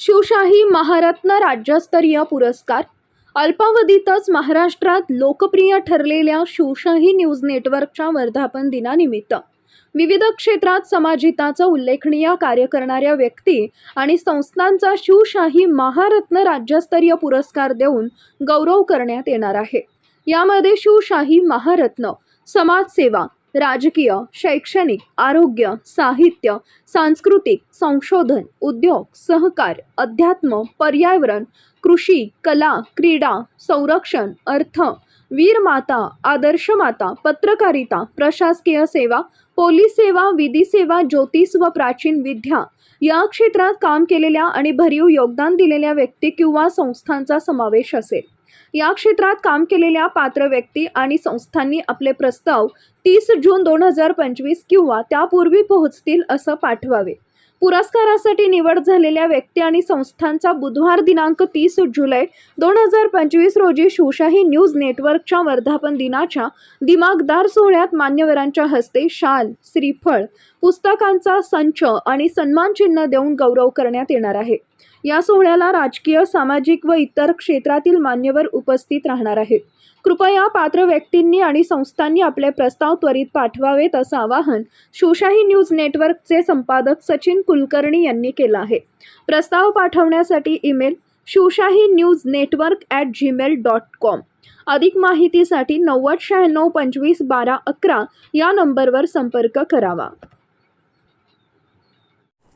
शिवशाही महारत्न राज्यस्तरीय पुरस्कार. अल्पावधीतच महाराष्ट्रात लोकप्रिय ठरलेल्या शिवशाही न्यूज नेटवर्कच्या वर्धापन दिनानिमित्त विविध क्षेत्रात समाजहिताचा उल्लेखनीय कार्य करणाऱ्या व्यक्ती आणि संस्थांचा शिवशाही महारत्न राज्यस्तरीय पुरस्कार देऊन गौरव करण्यात येणार आहे. यामध्ये शिवशाही महारत्न समाजसेवा राजकीय, शैक्षणिक, आरोग्य, साहित्य, सांस्कृतिक, संशोधन, उद्योग, सहकार, अध्यात्म, पर्यावरण, कृषि, कला, क्रीडा, संरक्षण, अर्थ वीर माता आदर्श माता, पत्रकारिता, प्रशासकीय सेवा पोलीस सेवा विधी सेवा ज्योतिष व प्राचीन विद्या या क्षेत्रात काम केलेल्या आणि भरीव योगदान दिलेल्या व्यक्ती किंवा संस्थांचा समावेश असेल. या क्षेत्रात काम केलेल्या पात्र व्यक्ती आणि संस्थांनी आपले प्रस्ताव तीस जून दोन हजार पंचवीस किंवा त्यापूर्वी पोहोचतील असं पाठवावे. पुरस्कारासाठी निवड झालेल्या व्यक्ती आणि संस्थांचा बुधवार दिनांक तीस जुलै दोन हजार पंचवीस रोजी शिवशाही न्यूज नेटवर्कच्या वर्धापन दिनाच्या दिमागदार सोहळ्यात मान्यवरांच्या हस्ते शाल श्रीफळ पुस्तकांचा संच आणि सन्मानचिन्ह देऊन गौरव करण्यात येणार आहे. या सोहळ्याला राजकीय सामाजिक व इतर क्षेत्रातील मान्यवर उपस्थित राहणार आहेत. कृपया पात्र व्यक्तींनी आणि संस्थांनी आपले प्रस्ताव त्वरित पाठवावेत असं आवाहन शिवशाही न्यूज नेटवर्कचे संपादक सचिन कुलकर्णी यांनी केलं आहे. प्रस्ताव पाठवण्यासाठी email Shivshahi news network at Gmail dot com. अधिक माहितीसाठी नव्वद शहाण्णव पंचवीस बारा अकरा या नंबरवर संपर्क करावा.